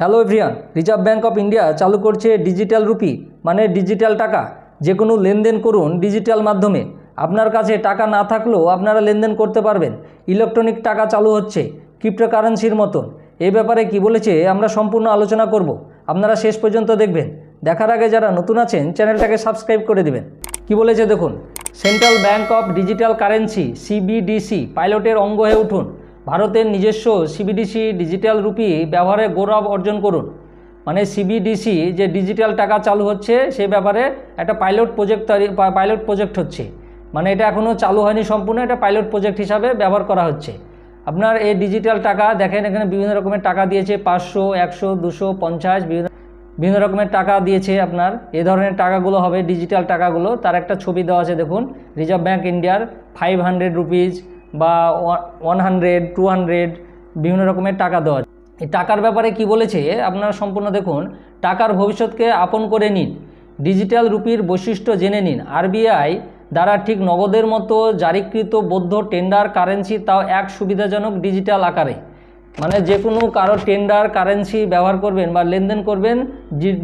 Hello everyone Reserve Bank of India চালু করছে digital rupee মানে ডিজিটাল টাকা। যে কোনো লেনদেন করুন ডিজিটাল মাধ্যমে। আপনার কাছে টাকা না থাকলেও আপনারা লেনদেন করতে পারবেন। ইলেকট্রনিক টাকা চালু হচ্ছে ক্রিপ্টোকারেন্সির মতন। এ ব্যাপারে কি বলেছে আমরা সম্পূর্ণ আলোচনা করব। আপনারা শেষ পর্যন্ত দেখবেন। দেখার আগে যারা নতুন আছেন, চ্যানেলটাকে সাবস্ক্রাইব করে দিবেন। কি বলেছে দেখুন? Central bank of digital currency CBDC পাইলটের অঙ্গ হয়ে উঠুন। ভারতের নিজস্ব সিবিডিসি ডিজিটাল রুপি ব্যবহারে গৌরব অর্জন করুন। মানে সিবিডিসি যে ডিজিটাল টাকা চালু হচ্ছে, সে ব্যাপারে একটা পাইলট প্রজেক্ট তৈরি পাইলট প্রজেক্ট হচ্ছে। মানে এটা এখনও চালু হয়নি সম্পূর্ণ, এটা পাইলট প্রজেক্ট হিসাবে ব্যবহার করা হচ্ছে। আপনার এই ডিজিটাল টাকা, দেখেন এখানে বিভিন্ন রকমের টাকা দিয়েছে, পাঁচশো, একশো, দুশো, পঞ্চাশ, বিভিন্ন বিভিন্ন রকমের টাকা দিয়েছে আপনার। এ ধরনের টাকাগুলো হবে ডিজিটাল টাকাগুলো। তার একটা ছবি দেওয়া আছে, দেখুন রিজার্ভ ব্যাঙ্ক ইন্ডিয়ার ফাইভ হান্ড্রেড রুপিজ বা ওয়ান হান্ড্রেড, টু হান্ড্রেড বিভিন্ন রকমের টাকা দেওয়া এই টাকার ব্যাপারে কি বলেছে আপনারা সম্পূর্ণ দেখুন। টাকার ভবিষ্যৎকে আপন করে নিন। ডিজিটাল রুপির বৈশিষ্ট্য জেনে নিন। আরবিআই দ্বারা ঠিক নগদের মতো জারিকৃত বৌদ্ধ টেন্ডার কারেন্সি তাও এক সুবিধাজনক ডিজিটাল আকারে। মানে যে কোনো কারও টেন্ডার কারেন্সি ব্যবহার করবেন বা লেনদেন করবেন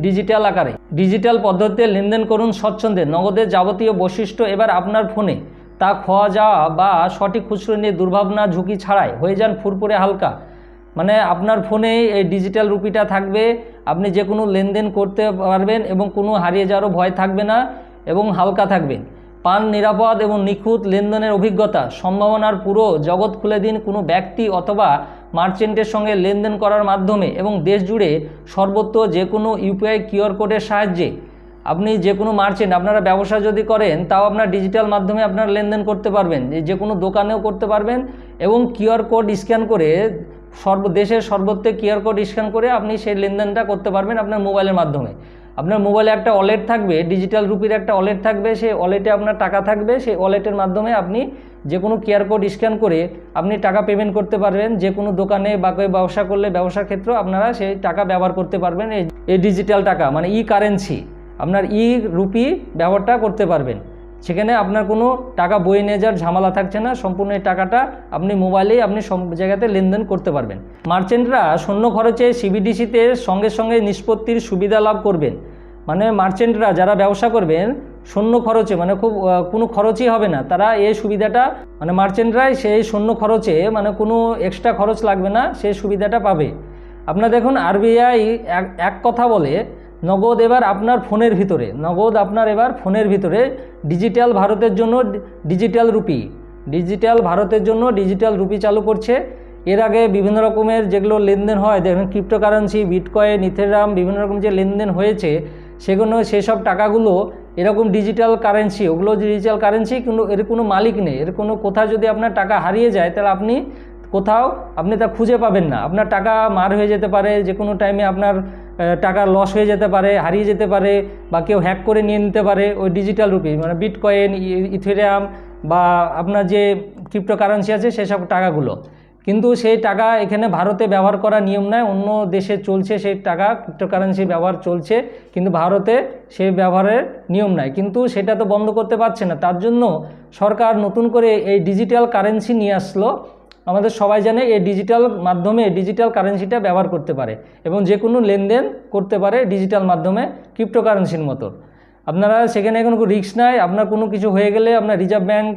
ডিজিটাল আকারে। ডিজিটাল পদ্ধতিতে লেনদেন করুন স্বচ্ছন্দে। নগদের যাবতীয় বৈশিষ্ট্য এবার আপনার ফোনে। তা খোয়া যাওয়া বা সঠিক খুচরো নিয়ে দুর্ভাবনা, ঝুঁকি ছাড়াই হয়ে যান ফুরফুরে হালকা। মানে আপনার ফোনেই এই ডিজিটাল রুপিটা থাকবে, আপনি যে কোনো লেনদেন করতে পারবেন এবং কোনো হারিয়ে যাওয়ারও ভয় থাকবে না এবং হালকা থাকবেন পান নিরাপদ এবং নিখুঁত লেনদেনের অভিজ্ঞতা, সম্ভাবনার পুরো জগৎ খুলে দিন কোনো ব্যক্তি অথবা মার্চেন্টের সঙ্গে লেনদেন করার মাধ্যমে এবং দেশ জুড়ে সর্বত্র যে কোনো ইউপিআই কিউআর কোডের সাহায্যে। আপনি যে কোনো মার্চেন্ট আপনারা ব্যবসা যদি করেন, তাও আপনার ডিজিটাল মাধ্যমে আপনার লেনদেন করতে পারবেন। যে কোনো দোকানেও করতে পারবেন এবং কিউআর কোড স্ক্যান করে সর্ব, দেশের সর্বত্রে কিউআর কোড স্ক্যান করে আপনি সেই লেনদেনটা করতে পারবেন আপনার মোবাইলের মাধ্যমে। আপনার মোবাইলে একটা ওয়ালেট থাকবে ডিজিটাল রুপির একটা ওয়ালেট থাকবে, সেই ওয়ালেটে আপনার টাকা থাকবে, সেই ওয়ালেটের মাধ্যমে আপনি যে কোনো কিউআর কোড স্ক্যান করে আপনি টাকা পেমেন্ট করতে পারবেন। যে কোনো দোকানে বা কেউ ব্যবসা করলে ব্যবসার ক্ষেত্রেও আপনারা সেই টাকা ব্যবহার করতে পারবেন। এই ডিজিটাল টাকা মানে ই কারেন্সি আপনার ই রুপি ব্যবহারটা করতে পারবেন। সেখানে আপনার কোনো টাকা বয়ে নিয়ে যাওয়ার ঝামেলা থাকছে না, সম্পূর্ণ এই টাকাটা আপনি মোবাইলেই আপনি সব জায়গাতে লেনদেন করতে পারবেন। মার্চেন্টরা শূন্য খরচে সিবিডিসিতে সঙ্গে সঙ্গে নিষ্পত্তির সুবিধা লাভ করবেন। মানে মার্চেন্টরা যারা ব্যবসা করবেন শূন্য খরচে মানে খুব কোনো খরচই হবে না। তারা এই সুবিধাটা মানে মার্চেন্টরাই সেই শূন্য খরচে মানে কোনো এক্সট্রা খরচ লাগবে না, সেই সুবিধাটা পাবে। আপনার দেখুন, আরবিআই এক এক কথা বলে নগদ এবার আপনার ফোনের ভিতরে, নগদ আপনার এবার ফোনের ভিতরে ডিজিটাল ভারতের জন্য ডিজিটাল রুপি ডিজিটাল ভারতের জন্য ডিজিটাল রুপি চালু করছে। এর আগে বিভিন্ন রকমের যেগুলো লেনদেন হয় দেখবেন ক্রিপ্টোকারেন্সি বিটকয়েন ইথেরাম বিভিন্ন রকম যে লেনদেন হয়েছে, সেগুলো, সেসব টাকাগুলো এরকম ডিজিটাল কারেন্সি ওগুলো ডিজিটাল কারেন্সি কিন্তু এর কোনো মালিক নেই। এর কোনো কোথাও যদি আপনার টাকা হারিয়ে যায়, তাহলে আপনি কোথাও আপনি তা খুঁজে পাবেন না। আপনার টাকা মার হয়ে যেতে পারে যে কোনো টাইমে আপনার টাকা লস হয়ে যেতে পারে, হারিয়ে যেতে পারে বা কেউ হ্যাক করে নিয়ে নিতে পারে ওই ডিজিটাল রুপি মানে বিটকয়েন ইথেরিয়াম বা আপনার যে ক্রিপ্টোকারেন্সি আছে সেসব টাকাগুলো। কিন্তু সেই টাকা এখানে ভারতে ব্যবহার করা নিয়ম নয় অন্য দেশে চলছে সেই টাকা ক্রিপ্টোকারেন্সি ব্যবহার চলছে, কিন্তু ভারতে সেই ব্যবহারের নিয়ম নাই। কিন্তু সেটা তো বন্ধ করতে পারছে না, তার জন্য সরকার নতুন করে এই ডিজিটাল কারেন্সি নিয়ে আসলো। আমাদের সবাই জানে এই ডিজিটাল মাধ্যমে ডিজিটাল কারেন্সিটা ব্যবহার করতে পারে এবং যে কোনো লেনদেন করতে পারে ডিজিটাল মাধ্যমে ক্রিপ্টোকারেন্সির মতো। আপনারা সেখানে কোনো রিস্ক নাই, আপনার কোনো কিছু হয়ে গেলে আপনার রিজার্ভ ব্যাংক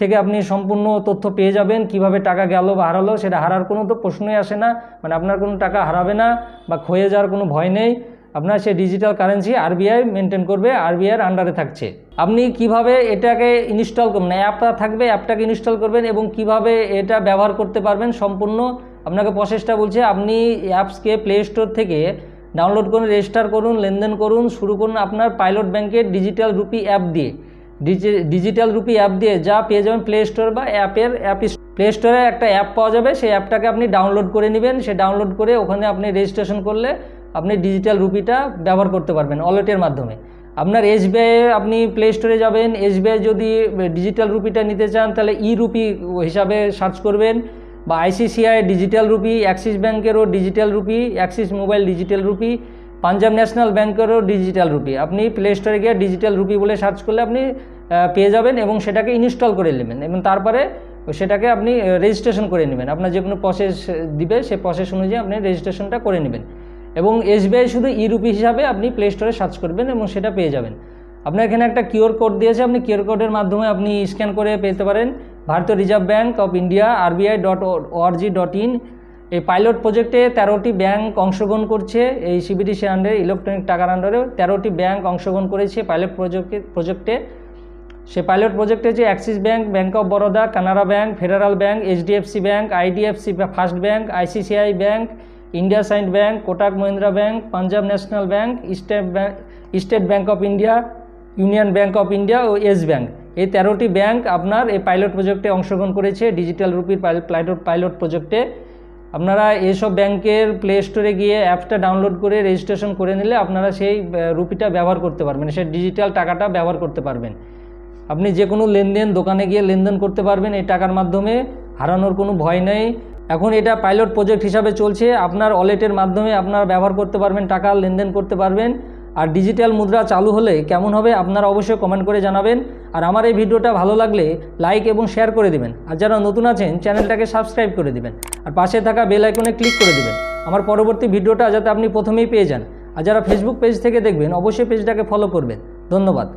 থেকে আপনি সম্পূর্ণ তথ্য পেয়ে যাবেন, কীভাবে টাকা গেল বা হারালো, সেটা হারার কোনো তো প্রশ্নই আসে না। মানে আপনার কোনো টাকা হারাবে না বা ক্ষয়ে যাওয়ার কোনো ভয় নেই। আপনার সেই ডিজিটাল কারেন্সি আরবিআই মেনটেন করবে আরবিআইয়ের আন্ডারে থাকছে। আপনি কীভাবে এটাকে ইনস্টল করবেন? অ্যাপটা থাকবে অ্যাপটাকে ইনস্টল করবেন এবং কীভাবে এটা ব্যবহার করতে পারবেন সম্পূর্ণ আপনাকে প্রসেসটা বলছে, আপনি অ্যাপসকে প্লে স্টোর থেকে ডাউনলোড করুন রেজিস্টার করুন, লেনদেন করুন, শুরু করুন আপনার পাইলট ব্যাংকের ডিজিটাল রুপি অ্যাপ দিয়ে। ডিজি- ডিজিটাল রুপি অ্যাপ দিয়ে যা পেয়ে যাবেন প্লে স্টোর বা অ্যাপের অ্যাপ প্লে স্টোরে একটা অ্যাপ পাওয়া যাবে, সেই অ্যাপটাকে আপনি ডাউনলোড করে নেবেন, সে ডাউনলোড করে ওখানে আপনি রেজিস্ট্রেশন করলে আপনি ডিজিটাল রুপিটা ব্যবহার করতে পারবেন ওয়ালেটের মাধ্যমে। আপনার এসবিআই আপনি প্লে স্টোরে যাবেন এসবিআই যদি ডিজিটাল রুপিটা নিতে চান, তাহলে ই রুপি হিসাবে সার্চ করবেন, বা ICICI digital rupee Axis ব্যাংকেরও digital rupee Axis mobile digital rupee Punjab National ব্যাংকেরও digital rupee আপনি প্লে স্টোরে গিয়ে ডিজিটাল রুপি বলে সার্চ করলে আপনি পেয়ে যাবেন এবং সেটাকে ইনস্টল করে নেবেন এবং তারপরে সেটাকে আপনি রেজিস্ট্রেশন করে নেবেন। আপনার যে কোনো প্রসেস দিবে, সে প্রসেস অনুযায়ী আপনি রেজিস্ট্রেশনটা করে নেবেন। এবং এসবিআই শুধু ই রুপি হিসাবে আপনি প্লে স্টোরে সার্চ করবেন এবং সেটা পেয়ে যাবেন। আপনার এখানে একটা কিউআর কোড দিয়েছে, আপনি কিউআর কোডের মাধ্যমে আপনি স্ক্যান করে পেতে পারেন। ভারতীয় Reserve Bank of India RBI dot O R G dot in এই পাইলট প্রজেক্টে তেরোটি ব্যাংক অংশগ্রহণ করছে। এই সিবিডিসি আন্ডারে ইলেকট্রনিক টাকার আন্ডারে তেরোটি ব্যাংক অংশগ্রহণ করেছে পাইলট প্রজেক্টে প্রজেক্টে সে পাইলট প্রজেক্টে যে Axis Bank Bank of Baroda Canara Bank Federal Bank HDFC Bank IDFC First Bank ICICI Bank IndusInd Bank Kotak Mahindra Bank Punjab National Bank State Bank State Bank of India Union Bank of India O yes bank এই তেরোটি bank আপনার এই pilot প্রজেক্টে অংশগ্রহণ করেছে digital রুপির pilot pilot প্রজেক্টে আপনারা এইসব ব্যাংকের প্লে স্টোরে গিয়ে অ্যাপসটা ডাউনলোড করে রেজিস্ট্রেশন করে নিলে আপনারা সেই রুপিটা ব্যবহার করতে পারবেন, সেই ডিজিটাল টাকাটা ব্যবহার করতে পারবেন। আপনি যে কোনো লেনদেন, দোকানে গিয়ে লেনদেন করতে পারবেন, এই টাকার মাধ্যমে। হারানোর কোনো ভয় নেই। এখন এটা পাইলট প্রজেক্ট হিসাবে চলছে। আপনার ওয়ালেটের মাধ্যমে আপনারা ব্যবহার করতে পারবেন, টাকা লেনদেন করতে পারবেন। আর ডিজিটাল মুদ্রা চালু হলে কেমন হবে আপনারা অবশ্যই কমেন্ট করে জানাবেন। আর আমার এই ভিডিওটা ভালো লাগলে লাইক এবং শেয়ার করে দিবেন। আর যারা নতুন আছেন চ্যানেলটাকে সাবস্ক্রাইব করে দিবেন। আর পাশে থাকা বেল আইকনে ক্লিক করে দিবেন। আমার পরবর্তী ভিডিওটা যাতে আপনি প্রথমেই পেয়ে যান। আর যারা ফেসবুক পেজ থেকে দেখবেন, অবশ্যই পেজটাকে ফলো করবেন। ধন্যবাদ।